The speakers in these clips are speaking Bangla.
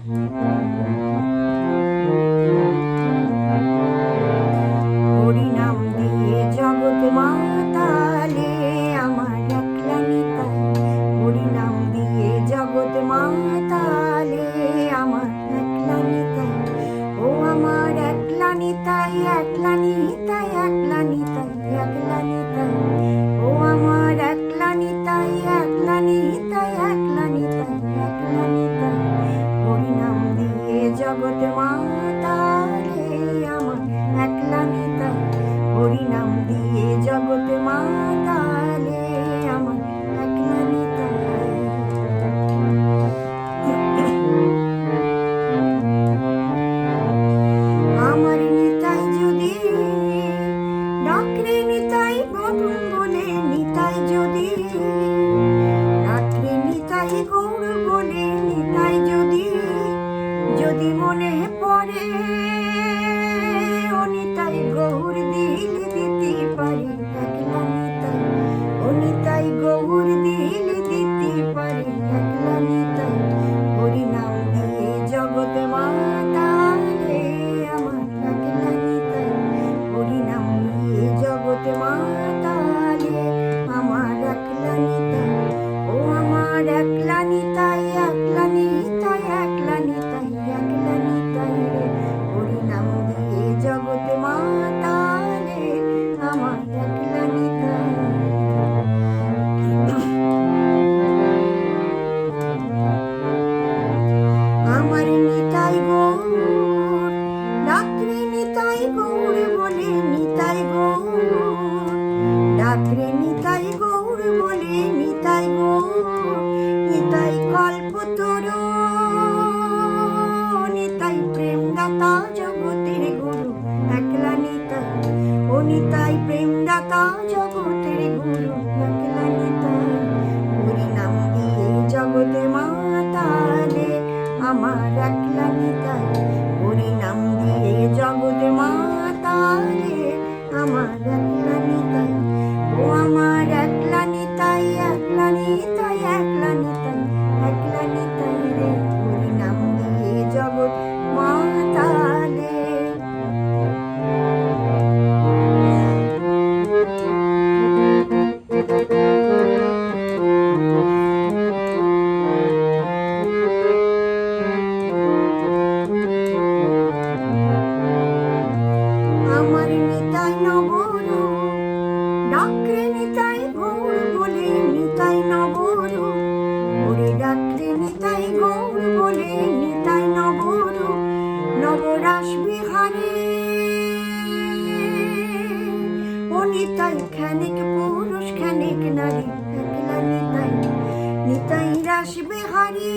হরিনাম জগৎ মাতালে আমার একলা নিতাই হরিনাম দিয়ে জগৎ মাতালে আমার একলা নিতাই আমার নিতাই যদি ডাকরে নিতাই বদন বলে, নিতাই যদি যদি মনে পড়ে ও নিতাই গৌর দিল দিতে পারি, একলা নিতাই। ও নিতাই গৌর দিল দিতে পারি, একলা নিতাই। ডাকরে নিতাই গৌর বলে, নিতাই গৌর, নিতাই কল্প তোর, নিতাই প্রেম দাতা জগতের গুরু, একলা নিতাই, ও নিতাই প্রেম দাতা জগতের গুরু, একলা নিতাই। হরি নাম দিয়ে জগতে মাতালে, আমার একলা নিতাই নিতাই খানিক পুরুষ, খানিক নারী একলা নিতাই নিতাই রাস বিহারী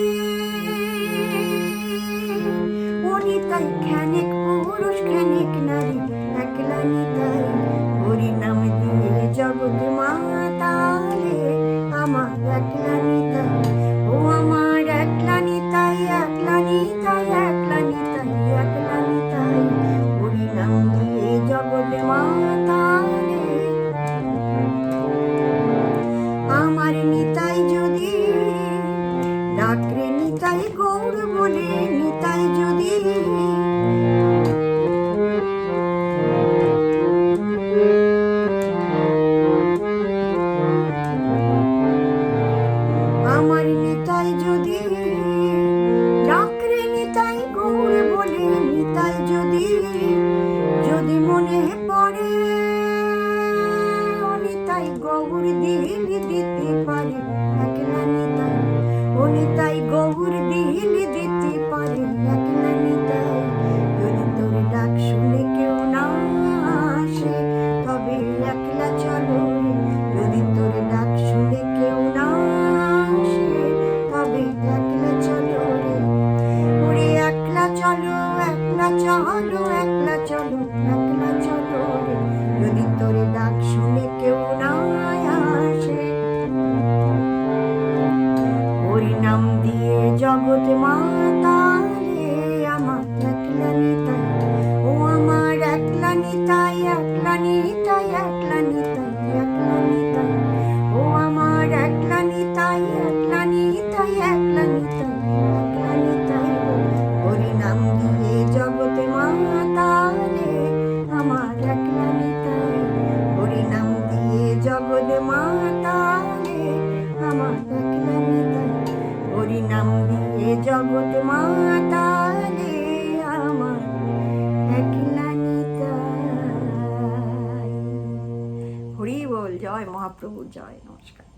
ও নিতাই খানিক পুরুষ, খানিক নারী একলা নিতাই হরি নাম দিয়ে জগৎ মাতালে আমার একলা নিতাই। ও আমার একলা নিতাই একলা নিতাই একলা নিতাই একলা নিতাই হরি নাম দিয়ে জগৎ মাতালে planeta. হরি বল জয় মহাপ্রভু জয় নমস্কার।